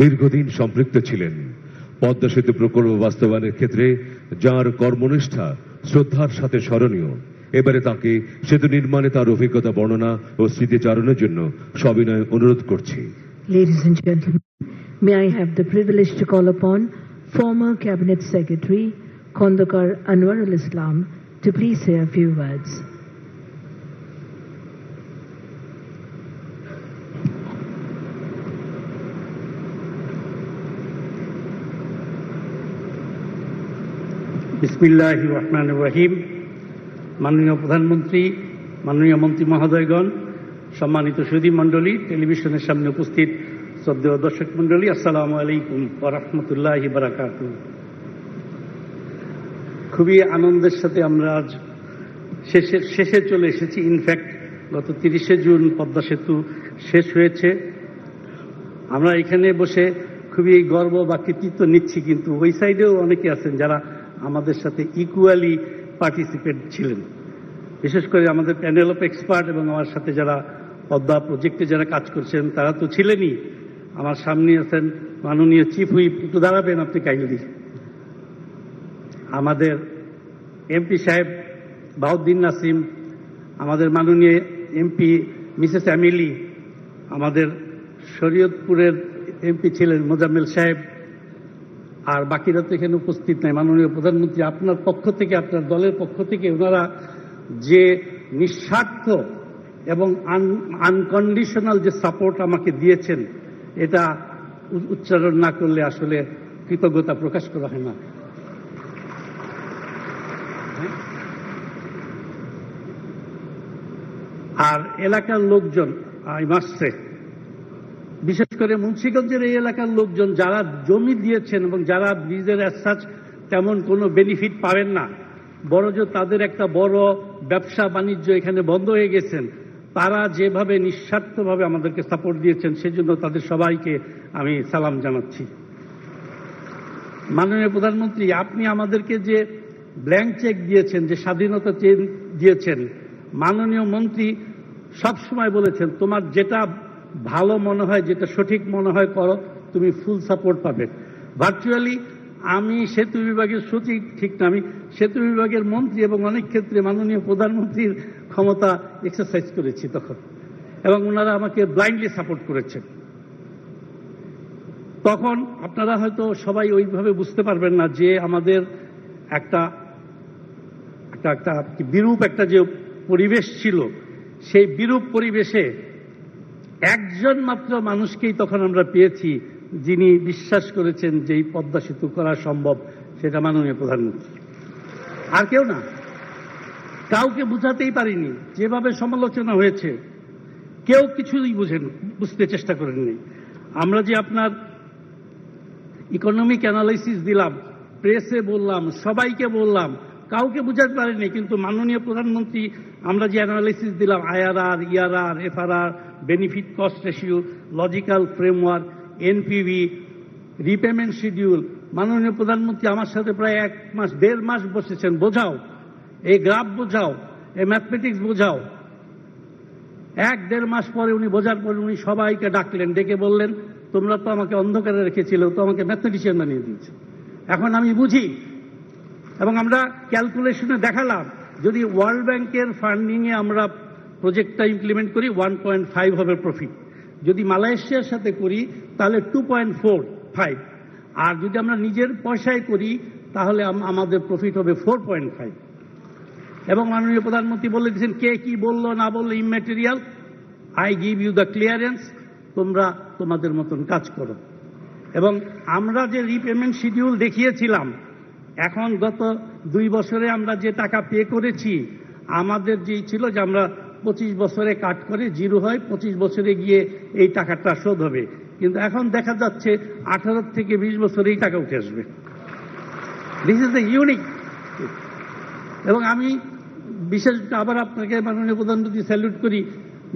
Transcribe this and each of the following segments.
দীর্ঘদিন সম্পৃক্ত ছিলেন পদ্মা সেতু প্রকল্প বাস্তবায়নের ক্ষেত্রে যার কর্মনিষ্ঠা শ্রদ্ধার সাথে স্মরণীয় এবারে তাকে সেতু নির্মাণে তার অভিজ্ঞতা বর্ণনা ও স্মৃতিচারণের জন্য সবিনয় অনুরোধ করছি Ladies and gentlemen, may I have the privilege to call upon former Cabinet Secretary Kondakar Anwarul Islam to please say a few words. বিসমিল্লাহ রহমান রহিম। মাননীয় প্রধানমন্ত্রী, মাননীয় মন্ত্রী মহোদয়গণ, সম্মানিত সুদী মণ্ডলী, টেলিভিশনের সামনে উপস্থিত শ্রদ্ধেয় দর্শক মণ্ডলী, আসসালামু আলাইকুম রহমতুল্লাহ বারাকাত খুবই আনন্দের সাথে আমরা আজ শেষে শেষে চলে এসেছি। ইনফ্যাক্ট গত তিরিশে জুন পদ্মা সেতু শেষ হয়েছে। আমরা এখানে বসে খুবই গর্ব বা কৃতিত্ব নিচ্ছি, কিন্তু ওই সাইডেও অনেকে আছেন যারা আমাদের সাথে ইকুয়ালি পার্টিসিপেট ছিলেন। বিশেষ করে আমাদের প্যানেল অফ এক্সপার্ট এবং আমার সাথে যারা পদ্মা প্রজেক্টে যারা কাজ করছেন, তারা তো ছিলেনই। আমার সামনে আছেন মাননীয় চিফ হুইপ একটু দাঁড়াবেন আপনি কাইন্ডলি আমাদের এমপি সাহেব বাউদ্দিন নাসিম, আমাদের মাননীয় এমপি মিসেস অ্যামিলি, আমাদের শরীয়তপুরের এমপি ছিলেন মোজাম্মেল সাহেব আর বাকিরা তো এখানে উপস্থিত নাই। মাননীয় প্রধানমন্ত্রী, আপনার পক্ষ থেকে, আপনার দলের পক্ষ থেকে ওনারা যে নিঃস্বার্থ এবং আনকন্ডিশনাল যে সাপোর্ট আমাকে দিয়েছেন, এটা উচ্চারণ না করলে আসলে কৃতজ্ঞতা প্রকাশ করা হয় না। আর এলাকার লোকজন আই মাস্ট সে বিশেষ করে মুন্সিগঞ্জের এই এলাকার লোকজন যারা জমি দিয়েছেন এবং যারা ব্রিজের অ্যাসাজ তেমন কোনো বেনিফিট পাবেন না, বরঞ্চ তাদের একটা বড় ব্যবসা বাণিজ্য এখানে বন্ধ হয়ে গেছেন। তারা যেভাবে নিঃস্বার্থভাবে আমাদেরকে সাপোর্ট দিয়েছেন, সেজন্য তাদের সবাইকে আমি সালাম জানাচ্ছি। মাননীয় প্রধানমন্ত্রী, আপনি আমাদেরকে যে ব্ল্যাঙ্ক চেক দিয়েছেন, যে স্বাধীনতা চেন দিয়েছেন, মাননীয় মন্ত্রী সবসময় বলেছেন, তোমার যেটা ভালো মনে হয়, যেটা সঠিক মনে হয়, করো, তুমি ফুল সাপোর্ট পাবে। ভার্চুয়ালি আমি সেতু বিভাগের সচিব, ঠিক না, আমি সেতু বিভাগের মন্ত্রী এবং অনেক ক্ষেত্রে মাননীয় প্রধানমন্ত্রীর ক্ষমতা এক্সারসাইজ করেছি তখন। এবং ওনারা আমাকে ব্লাইন্ডলি সাপোর্ট করেছেন। তখন আপনারা হয়তো সবাই ওইভাবে বুঝতে পারবেন না যে আমাদের একটা একটা একটা বিরূপ একটা যে পরিবেশ ছিল, সেই বিরূপ পরিবেশে একজন মাত্র মানুষকেই তখন আমরা পেয়েছি, যিনি বিশ্বাস করেছেন যে এই পদ্মা সেতু করা সম্ভব, সেটা মাননীয় প্রধানমন্ত্রী। আর কেউ না। কাউকে বুঝাতেই পারিনি, যেভাবে সমালোচনা হয়েছে, কেউ কিছুই বুঝেন, বুঝতে চেষ্টা করেননি। আমরা যে আপনার ইকোনমিক অ্যানালাইসিস দিলাম প্রেসে বললাম, সবাইকে বললাম, কাউকে বুঝাতে পারেনি, কিন্তু মাননীয় প্রধানমন্ত্রী আমরা যে অ্যানালিসিস দিলাম IRR ERR FRR benefit cost ratio logical framework NPV repayment schedule মাননীয় প্রধানমন্ত্রী আমার সাথে প্রায় এক মাস, দেড় মাস বসেছেন, বোঝাও, এই গ্রাফ বোঝাও, এই ম্যাথমেটিক্স বোঝাও। এক দেড় মাস পরে উনি, বোঝার পরে উনি সবাইকে ডাকলেন, ডেকে বললেন, তোমরা তো আমাকে অন্ধকারে রেখেছিল তো আমাকে ম্যাথমেটিশিয়ান বানিয়ে দিয়েছে। এখন আমি বুঝি, এবং আমরা ক্যালকুলেশনে দেখালাম যদি ওয়ার্ল্ড ব্যাংকের ফান্ডিংয়ে আমরা প্রজেক্টটা ইমপ্লিমেন্ট করি ওয়ান পয়েন্ট ফাইভ হবে প্রফিট যদি মালয়েশিয়ার সাথে করি, তাহলে টু পয়েন্ট ফোর ফাইভ আর যদি আমরা নিজের পয়সায় করি, তাহলে আমাদের প্রফিট হবে ফোর পয়েন্ট ফাইভ এবং মাননীয় প্রধানমন্ত্রী বলে দিয়েছেন, কে কি বলল, না বলল immaterial I give you the clearance তোমরা তোমাদের মতন কাজ করো। এবং আমরা যে রিপেমেন্ট শিডিউল দেখিয়েছিলাম এখন গত দুই বছরে আমরা যে টাকা পে করেছি, আমাদের যেই ছিল যে আমরা পঁচিশ বছরে কাট করে জিরো হয় পঁচিশ বছরে গিয়ে এই টাকাটা শোধ হবে। কিন্তু এখন দেখা যাচ্ছে আঠারো থেকে বিশ বছরে এই টাকা উঠে আসবে। দিস ইজ দ্য ইউনিক এবং আমি বিশেষ আবার আপনাকে মাননীয় প্রধানমন্ত্রী স্যালুট করি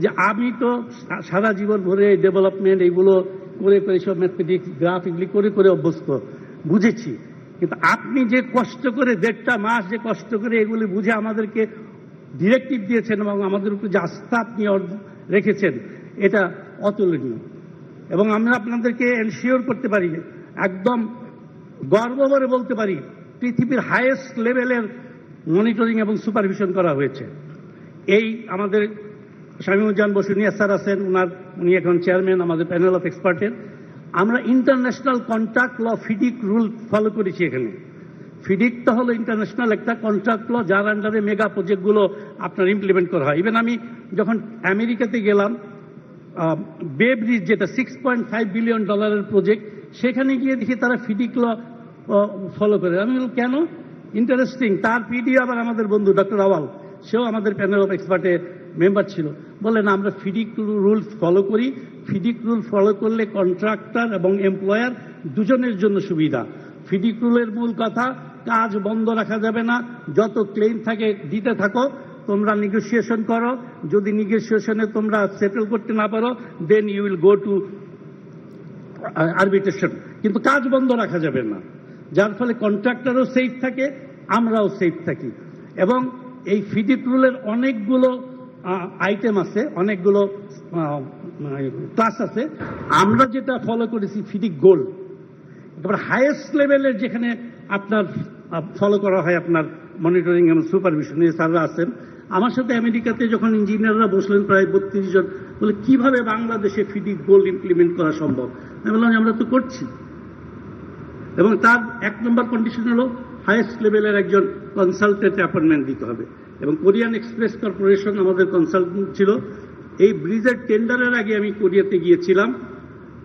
যে আমি তো সারা জীবন ভরে ডেভেলপমেন্ট এগুলো করে করে সব ম্যাথমেটিক্স গ্রাফ এগুলি করে করে অভ্যস্ত। বুঝেছি। কিন্তু আপনি যে কষ্ট করে দেড়টা মাস যে কষ্ট করে এগুলি বুঝে আমাদেরকে ডিরেক্টিভ দিয়েছেন এবং আমাদের উপর যে আস্থা আপনি রেখেছেন, এটা অতুলনীয়। এবং আমরা আপনাদেরকে এনশিওর করতে পারি, একদম গর্ব করে বলতে পারি, পৃথিবীর হাইয়েস্ট লেভেলের মনিটরিং এবং সুপারভিশন করা হয়েছে। এই আমাদের শামীমুজ্জান বসু নিয়া স্যার আছেন, উনার, উনি এখন চেয়ারম্যান আমাদের প্যানেল অফ এক্সপার্টের আমরা international contract law FIDIC rule follow করেছি এখানে। ফিডিকটা হলো ইন্টারন্যাশনাল একটা কন্ট্রাক্ট ল যার আন্ডারে মেগা প্রজেক্টগুলো আপনার ইমপ্লিমেন্ট করা হয়। ইভেন আমি যখন আমেরিকাতে গেলাম বে ব্রিজ যেটা সিক্স পয়েন্ট ফাইভ বিলিয়ন ডলারের প্রজেক্ট সেখানে গিয়ে দেখি তারা ফিডিক ল ফলো করে। আমি বললাম, কেন? ইন্টারেস্টিং তার পিডি আবার আমাদের বন্ধু ডক্টর আওয়াল সেও আমাদের প্যানেল অফ এক্সপার্টের মেম্বার ছিল। বলে না আমরা ফিডিক রুল ফলো করি ফিডিক রুল ফলো করলে কন্ট্রাক্টর এবং এমপ্লয়ার দুজনের জন্য সুবিধা। ফিডিক রুলের মূল কথা, কাজ বন্ধ রাখা যাবে না। যত ক্লেম থাকে, দিতে থাকো। তোমরা নেগোসিয়েশন করো। যদি নেগোসিয়েশনে তোমরা সেটেল করতে না পারো then you will go to arbitration কিন্তু কাজ বন্ধ রাখা যাবে না। যার ফলে কন্ট্রাক্টরও সেফ থাকে, আমরাও সেফ থাকি। এবং এই ফিডিক রুলের অনেকগুলো আইটেম আছে, অনেকগুলো ক্লাস আছে, আমরা যেটা ফলো করেছি ফিডিক গোল্ড এবার হায়েস্ট লেভেলের যেখানে আপনার ফলো করা হয় আপনার মনিটরিং এবং সুপারভিশন স্যাররা আছেন। আমার সাথে আমেরিকাতে যখন ইঞ্জিনিয়াররা বসলেন প্রায় বত্রিশ জন, বলে, কীভাবে বাংলাদেশে ফিডিক গোল্ড ইমপ্লিমেন্ট করা সম্ভব? আমি বললাম, আমরা তো করছি। এবং তার এক নম্বর কন্ডিশন হলো হায়েস্ট লেভেলের একজন কনসালটেন্ট অ্যাপয়েন্টমেন্ট দিতে হবে। এবং কোরিয়ান এক্সপ্রেস কর্পোরেশন আমাদের কনসালটেন্ট ছিল এই ব্রিজের টেন্ডারের আগে আমি কোরিয়াতে গিয়েছিলাম।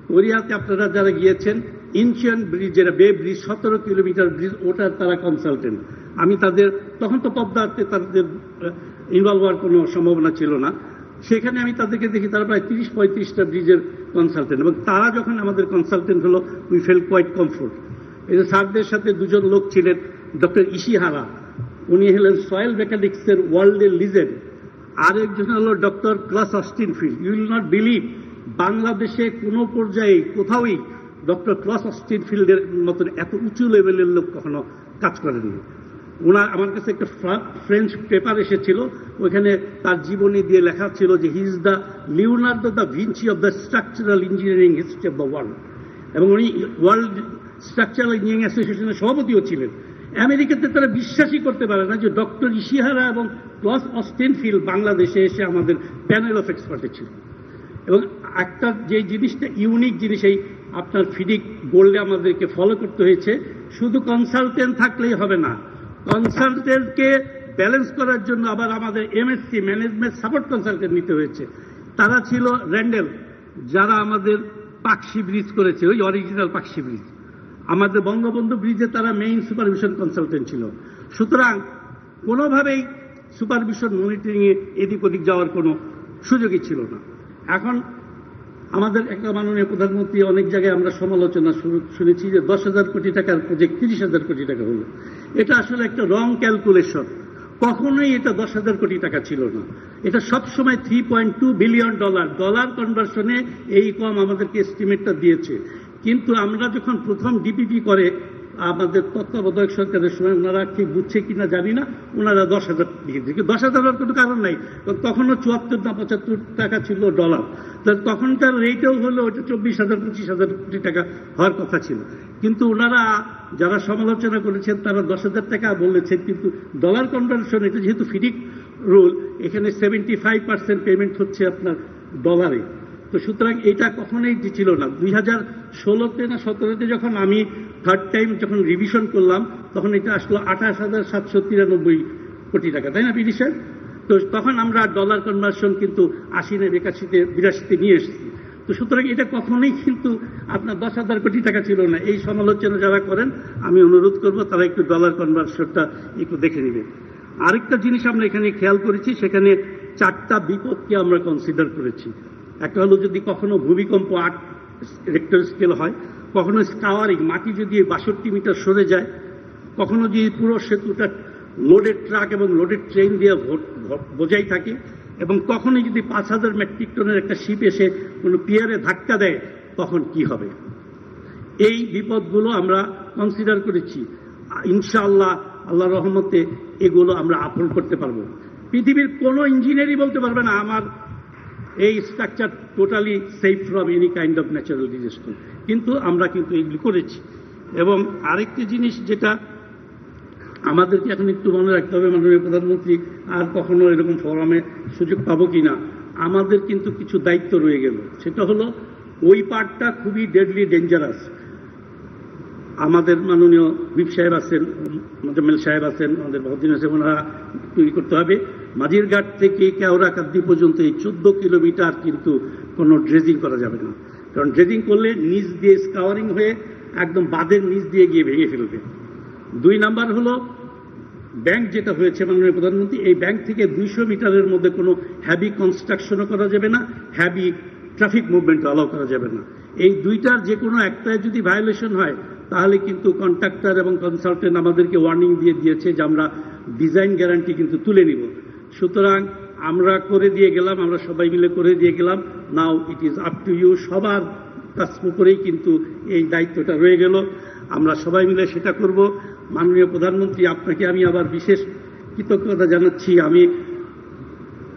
কোরিয়াতে আপনারা যারা গিয়েছেন ইনচিয়ান ব্রিজ যেটা বে ব্রিজ সতেরো কিলোমিটার ব্রিজ ওটার তারা কনসালটেন্ট আমি তাদের, তখন তো পদ্মাতে তাদের ইনভলভ হওয়ার কোনো সম্ভাবনা ছিল না। সেখানে আমি তাদেরকে দেখি তারা প্রায় তিরিশ পঁয়ত্রিশটা ব্রিজের কনসালটেন্ট এবং তারা যখন আমাদের কনসালটেন্ট হলো উই ফেল কোয়াইট কমফোর্ট এই যে স্যারদের সাথে দুজন লোক ছিলেন ডক্টর ইশিহারা উনি হলেন সয়েল মেকানিক্সের ওয়ার্ল্ডের লিজেন্ড আরেকজন হলো doctor Klaus Ostenfeld. You will not believe বাংলাদেশে কোনো পর্যায়ে কোথাওই ডক্টর ক্লাস অস্টিন ফিল্ডের মতন এত উঁচু লেভেলের লোক কখনো কাজ করেননি। ওনার, আমার কাছে একটা ফ্রেঞ্চ পেপার এসেছিল, ওইখানে তার জীবনী দিয়ে লেখা ছিল যে he is the Leonardo da Vinci of the structural engineering history of the world এবং উনি ওয়ার্ল্ড স্ট্রাকচারাল ইঞ্জিনিয়ারিং অ্যাসোসিয়েশনের সভাপতিও ছিলেন। আমেরিকাতে তারা বিশ্বাসই করতে পারে না যে ডক্টর ইশিহারা এবং ক্লস অস্টেনফিল্ড বাংলাদেশে এসে আমাদের প্যানেল অফ এক্সপার্টে ছিল। এবং একটা যে জিনিসটা ইউনিক জিনিস, এই আপনার ফিডিক গোল্ডে আমাদেরকে ফলো করতে হয়েছে, শুধু কনসালটেন্ট থাকলেই হবে না। কনসালটেন্টকে ব্যালেন্স করার জন্য আবার আমাদের এমএসসি ম্যানেজমেন্ট সাপোর্ট কনসালটেন্ট নিতে হয়েছে। তারা ছিল র্যান্ডেল যারা আমাদের পাকশি ব্রিজ করেছে, ওই অরিজিনাল পাকশি ব্রিজ। আমাদের বঙ্গবন্ধু ব্রিজে তারা মেইন সুপারভিশন কনসালটেন্ট ছিল। সুতরাং কোনোভাবেই সুপারভিশন মনিটরিংয়ে এদিক ওদিক যাওয়ার কোনো সুযোগই ছিল না। এখন আমাদের একটা মাননীয় প্রধানমন্ত্রী অনেক জায়গায় আমরা সমালোচনা শুনেছি যে দশ হাজার কোটি টাকার প্রজেক্ট তিরিশ হাজার কোটি টাকা হলো। এটা আসলে একটা রং ক্যালকুলেশন কখনোই এটা দশ হাজার কোটি টাকা ছিল না। এটা সবসময় three point two billion dollar dollar কনভার্সনে এই কম আমাদেরকে এস্টিমেটটা দিয়েছে। কিন্তু আমরা যখন প্রথম ডিপিপি করে, আমাদের তত্ত্বাবধায়ক সরকারের সময় ওনারা কি বুঝছে কিনা জানি না, ওনারা দশ হাজার দিয়ে দিয়েছে। দশ হাজার কোনো কারণ নাই। তখনও চুয়াত্তর না পঁচাত্তর টাকা ছিল ডলার তখনকার রেটেও হলো ওটা চব্বিশ হাজার, পঁচিশ হাজার কোটি টাকা হওয়ার কথা ছিল। কিন্তু ওনারা যারা সমালোচনা করেছেন, তারা দশ হাজার টাকা বলেছেন, কিন্তু ডলার কনভার্সন এটা যেহেতু ফিডিক রুল এখানে সেভেন্টি ফাইভ পার্সেন্ট পেমেন্ট হচ্ছে আপনার ডলারে তো সুতরাং এটা কখনোই ছিল না। দুই হাজার ষোলোতে না সতেরোতে যখন আমি থার্ড টাইম যখন রিভিশন করলাম, তখন এটা আসলো আঠাশ হাজার সাতশো তিরানব্বই কোটি টাকা, তাই না স্যার তো তখন আমরা ডলার কনভার্সন কিন্তু আশি আশিনে, একাশিতে, বিরাশিতে নিয়ে এসেছি। তো সুতরাং এটা কখনোই কিন্তু আপনার দশ হাজার কোটি টাকা ছিল না। এই সমালোচনা যারা করেন, আমি অনুরোধ করব, তারা একটু ডলার কনভার্সনটা একটু দেখে নেবেন। আরেকটা জিনিস আমরা এখানে খেয়াল করেছি, সেখানে চারটা বিপদকে আমরা কনসিডার করেছি। একটা হলো যদি কখনো ভূমিকম্প আট রেক্টর স্কেল হয়, কখনো স্কাওয়ারিং মাটি যদি বাষট্টি মিটার সরে যায়, কখনো যদি পুরো সেতুটা লোডেড ট্রাক এবং লোডেড ট্রেন দিয়ে বোঝাই থাকে, এবং কখনো যদি পাঁচ হাজার মেট্রিক টনের একটা শিপ এসে কোনো পিয়ারে ধাক্কা দেয়, তখন কি হবে? এই বিপদগুলো আমরা কনসিডার করেছি। ইনশাআল্লাহ আল্লাহ রহমতে এগুলো আমরা আপন করতে পারব। পৃথিবীর কোনো ইঞ্জিনিয়ারই বলতে পারবে না, আমার এই structure totally safe from any kind of natural disaster কিন্তু আমরা কিন্তু এগুলি করেছি। এবং আরেকটি জিনিস যেটা আমাদেরকে এখন একটু মনে রাখতে হবে, মাননীয় প্রধানমন্ত্রী, আর কখনো এরকম ফোরামে সুযোগ পাবো কি না আমাদের কিন্তু কিছু দায়িত্ব রয়ে গেল। সেটা হলো, ওই পার্টটা খুবই ডেডলি ডেঞ্জারাস আমাদের মাননীয় বিপ সাহেব আছেন মোজাম্মেল সাহেব আছেন, আমাদের বহুদিন আছে ওনারা তৈরি করতে হবে। মাঝিরঘাট থেকে কেওড়া কাদ্দি পর্যন্ত এই চোদ্দ কিলোমিটার কিন্তু কোনো ড্রেজিং করা যাবে না। কারণ ড্রেজিং করলে নিচ দিয়ে স্কাওয়ারিং হয়ে একদম বাঁধের নিচ দিয়ে গিয়ে ভেঙে ফেলবে। দুই নাম্বার হলো ব্যাংক যেটা হয়েছে মাননীয় প্রধানমন্ত্রী, এই ব্যাংক থেকে দুইশো মিটারের মধ্যে কোনো হ্যাভি কনস্ট্রাকশনও করা যাবে না হ্যাভি ট্রাফিক মুভমেন্ট অ্যালাউ করা যাবে না। এই দুইটার যে কোনো একটায় যদি ভায়োলেশন হয়, তাহলে কিন্তু কন্ট্রাক্টর এবং কনসালটেন্ট আমাদেরকে ওয়ার্নিং দিয়ে দিয়েছে যে আমরা ডিজাইন গ্যারান্টি কিন্তু তুলে নিব। সুতরাং আমরা করে দিয়ে গেলাম, আমরা সবাই মিলে করে দিয়ে গেলাম। Now it is up to you সবার কাছ করেই কিন্তু এই দায়িত্বটা রয়ে গেল। আমরা সবাই মিলে সেটা করব। মাননীয় প্রধানমন্ত্রী, আপনাকে আমি আবার বিশেষ কৃতজ্ঞতা জানাচ্ছি। আমি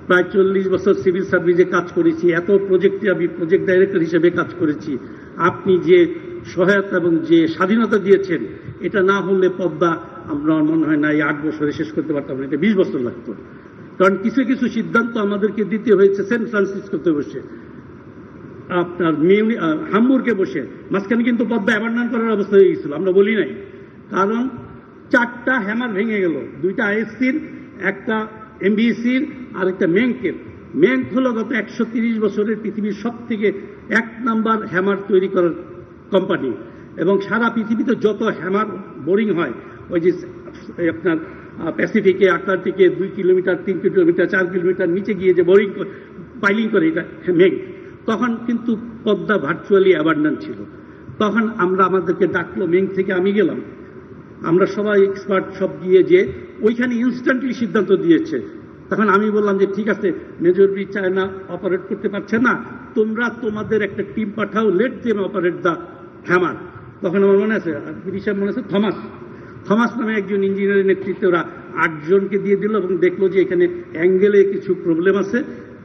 প্রায় চল্লিশ বছর সিভিল সার্ভিসে কাজ করেছি। এত প্রজেক্টে আমি প্রজেক্ট ডাইরেক্টর হিসেবে কাজ করেছি। আপনি যে সহায়তা এবং যে স্বাধীনতা দিয়েছেন, এটা না হলে পদ্মা আমরা মনে হয় না এই আট বছরে শেষ করতে পারতাম এটা বিশ বছর লাগতো। কারণ কিছু কিছু সিদ্ধান্ত আমাদেরকে দিতে হয়েছে সেন্ট ফ্রান্সিসকোতে বসে। আপনার মিউনি হামবুর্গে বসে। মাঝখানে কিন্তু পদ্মা অ্যাবান্ডন করার অবস্থা হয়ে গেছিল, আমরা বলি নাই। কারণ চারটা হ্যামার ভেঙে গেল, দুইটা আইএসসির একটা এমবিএসির আর একটা ম্যাঙ্কের ম্যাঙ্ক হলো গত একশো তিরিশ বছরের পৃথিবীর সব থেকে এক নাম্বার হ্যামার তৈরি করার কোম্পানি। এবং সারা পৃথিবীতে যত হ্যামার বোরিং হয়, ওই যে আপনার প্যাসিফিকে আটলান্টিকে দুই কিলোমিটার, তিন কিলোমিটার, চার কিলোমিটার নিচে গিয়ে যে বোরিং পাইলিং করে, এটা মেঘ তখন কিন্তু পদ্মা ভার্চুয়ালি অ্যাবান্ডান্ট ছিল। তখন আমরা আমাদেরকে ডাকলো মেং থেকে আমি গেলাম। আমরা সবাই এক্সপার্ট সব গিয়ে যে ওইখানে ইনস্ট্যান্টলি সিদ্ধান্ত দিয়েছে। তখন আমি বললাম যে, ঠিক আছে মেজরিটি চায়না অপারেট করতে পারছে না। তোমরা তোমাদের একটা team Pathao let them operate the hammer তখন আমার মনে আছে ব্রিটিশের মনে আছে থমাস থমাস নামে একজন ইঞ্জিনিয়ারের নেতৃত্বে ওরা আটজনকে দিয়ে দিল এবং দেখল যে এখানে অ্যাঙ্গেলে কিছু প্রবলেম আছে।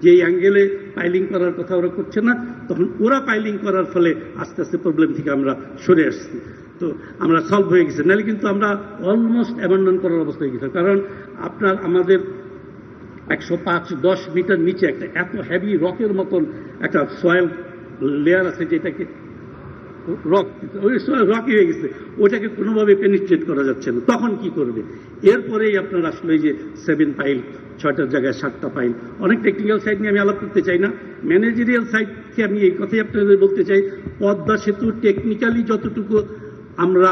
যে অ্যাঙ্গেলে পাইলিং করার কথা ওরা করছে না, তখন ওরা পাইলিং করার ফলে আস্তে আস্তে প্রবলেম থেকে আমরা সরে আসছি। তো আমরা সলভ হয়ে গেছে। নাহলে কিন্তু আমরা অলমোস্ট অ্যাবান্ডন করার অবস্থা হয়ে গেছে। কারণ আপনার আমাদের একশো পাঁচ, দশ মিটার নিচে একটা এত হ্যাভি রকের মতন একটা সয়েল লেয়ার আছে যেটাকে রক রকি হয়ে গেছে। ওটাকে কোনোভাবে পেনিট্রেট করা যাচ্ছে না। তখন কি করবে? এরপরেই আপনার আসলে যে সেভেন পাইল ছয়টার জায়গায় সাতটা পাইল অনেক টেকনিক্যাল সাইড নিয়ে আমি আলাপ করতে চাই না। ম্যানেজারিয়াল সাইডকে আমি এই কথাই আপনাদের বলতে চাই, পদ্মা সেতু টেকনিক্যালি যতটুকু আমরা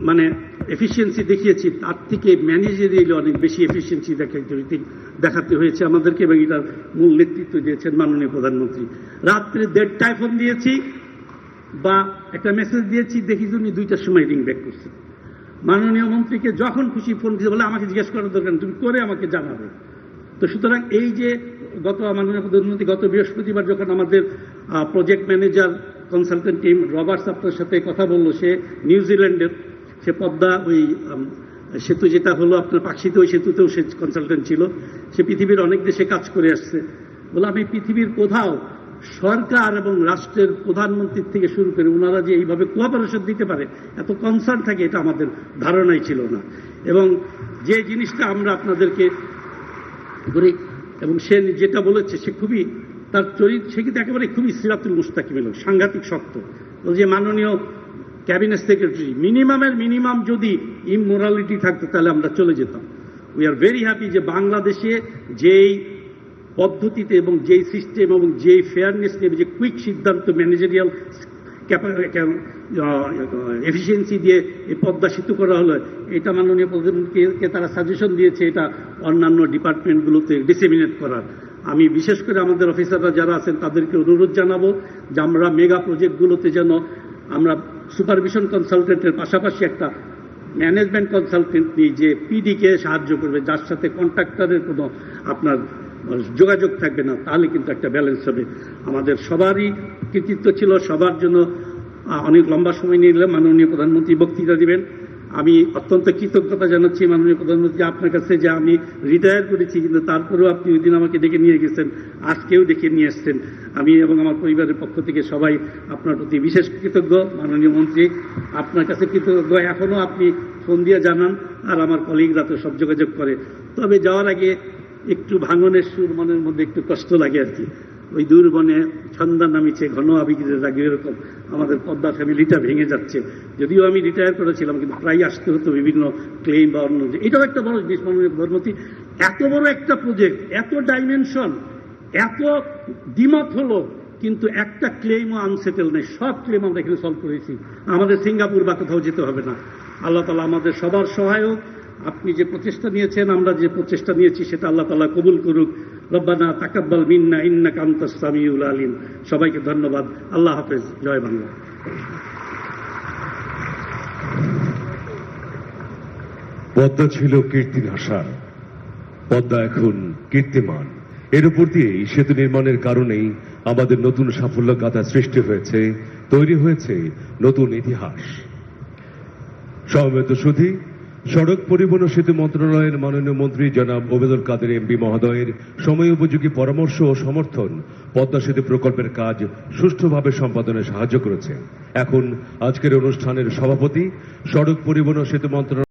মানে এফিসিয়েন্সি দেখিয়েছি, তার থেকে ম্যানেজারিয়ালি অনেক বেশি এফিসিয়েন্সি দেখাতে দেখাতে হয়েছে আমাদেরকে এবং এটার মূল নেতৃত্ব দিয়েছেন মাননীয় প্রধানমন্ত্রী। রাত্রে দেড়টায় ফোন দিয়েছি। বা একটা মেসেজ দিয়েছি, দেখি উনি দুইটার সময় রিং ব্যাক করছেন মাননীয় মন্ত্রীকে যখন খুশি ফোন দিতে বলে আমাকে জিজ্ঞেস করার দরকার তুমি করে আমাকে জানাবে। তো সুতরাং এই যে গত মাননীয় প্রধানমন্ত্রী, গত বৃহস্পতিবার যখন আমাদের project manager consultant team Roberts আপনার সাথে কথা বলল, সে নিউজিল্যান্ডের সে পদ্মা ওই সেতু যেটা হলো আপনার পাখিতে, ওই সেতুতেও সে কনসালটেন্ট ছিল। সে পৃথিবীর অনেক দেশে কাজ করে আসছে। বলে আমি পৃথিবীর কোথাও সরকার এবং রাষ্ট্রের প্রধানমন্ত্রীর থেকে শুরু করে ওনারা যে এইভাবে কোঅপারেশন দিতে পারে, এত কনসার্ন থাকে, এটা আমাদের ধারণাই ছিল না। এবং যে জিনিসটা আমরা আপনাদেরকে করি এবং সে যেটা বলেছে, সে খুবই, তার চরিত্র সে কিন্তু একেবারে খুবই সিরাতুল মুস্তাকিমের লোক সাংঘাতিক শক্ত। যে মাননীয় ক্যাবিনেট সেক্রেটারি, মিনিমামের মিনিমাম যদি ইমোরালিটি থাকতো, তাহলে আমরা চলে যেতাম। উই আর ভেরি হ্যাপি যে বাংলাদেশে যেই পদ্ধতিতে এবং যেই সিস্টেম এবং যেই ফেয়ারনেস নিয়ে, যে কুইক সিদ্ধান্ত ম্যানেজারিয়াল এফিসিয়েন্সি দিয়ে এই পদ্মা সেতু করা হলো, এটা মাননীয় প্রধানমন্ত্রীকে তারা সাজেশন দিয়েছে, এটা অন্যান্য ডিপার্টমেন্টগুলোতে ডিসেমিনেট করার। আমি বিশেষ করে আমাদের অফিসাররা যারা আছেন, তাদেরকে অনুরোধ জানাব যে আমরা মেগা প্রজেক্টগুলোতে যেন আমরা সুপারভিশন কনসালটেন্টের পাশাপাশি একটা ম্যানেজমেন্ট কনসালটেন্ট নিই যে পিডিকে সাহায্য করবে, যার সাথে কন্ট্রাক্টরের কোনো আপনার যোগাযোগ থাকবে না, তাহলে কিন্তু একটা ব্যালেন্স হবে। আমাদের সবারই কৃতিত্ব ছিল, সবার জন্য অনেক লম্বা সময় নিয়ে নিলাম মাননীয় প্রধানমন্ত্রী বক্তৃতা দিবেন। আমি অত্যন্ত কৃতজ্ঞতা জানাচ্ছি মাননীয় প্রধানমন্ত্রী আপনার কাছে যে আমি রিটায়ার করেছি, কিন্তু তারপরেও আপনি ওই দিন আমাকে ডেকে নিয়ে গেছেন, আজকেও ডেকে নিয়ে এসছেন আমি এবং আমার পরিবারের পক্ষ থেকে সবাই আপনার প্রতি বিশেষ কৃতজ্ঞ। মাননীয় মন্ত্রী, আপনার কাছে কৃতজ্ঞ। এখনও আপনি ফোন দিয়ে জানান, আর আমার কলিগরা তো সব যোগাযোগ করে। তবে যাওয়ার আগে একটু ভাঙনের সুর মনের মধ্যে একটু কষ্ট লাগে আর কি। ওই দূর বনে ছন্দা নামিছে, ঘন আবিগের রাগে এরকম আমাদের পদ্মা ফ্যামিলিটা ভেঙে যাচ্ছে। যদিও আমি রিটায়ার করেছিলাম, কিন্তু প্রায় আসতে হতো বিভিন্ন ক্লেম বা অন্য এটাও একটা বড় জিনিস মাননীয় এত বড় একটা প্রজেক্ট এত ডাইমেনশন এত দ্বিমত হলো, কিন্তু একটা ক্লেমও আনসেটেল নেই। সব ক্লেম আমরা এখানে সলভ করেছি। আমাদের সিঙ্গাপুর বা কোথাও যেতে হবে না। আল্লাহ তালা আমাদের সবার সহায়ক। আপনি যে প্রচেষ্টা নিয়েছেন, আমরা যে প্রচেষ্টা নিয়েছি, সেটা আল্লাহ তালা কবুল করুক। রব্বানা তাকাব্বাল মিন্না ইন্না কান্তাস সামিউল আলিম। সবাইকে ধন্যবাদ। আল্লাহ হাফেজ। জয় বাংলা। পদ্মা ছিল কীর্তিনাশা পদ্মা এখন কীর্তিমান। এর উপর দিয়েই সেতু নির্মাণের কারণেই আমাদের নতুন সাফল্য গাথা সৃষ্টি হয়েছে, তৈরি হয়েছে নতুন ইতিহাস। সমবেত সুধী সড়ক পরিবহন ও সেতু মন্ত্রণালয়ের মাননীয় মন্ত্রী জনাব ওবেদুল কাদের এমপি মহোদয়ের সময় উপযোগী পরামর্শ ও সমর্থন পদ্মা সেতু প্রকল্পের কাজ সুষ্ঠুভাবে সম্পাদনে সাহায্য করেছে। এখন আজকের অনুষ্ঠানের সভাপতি সড়ক পরিবহন ও সেতু মন্ত্রণালয়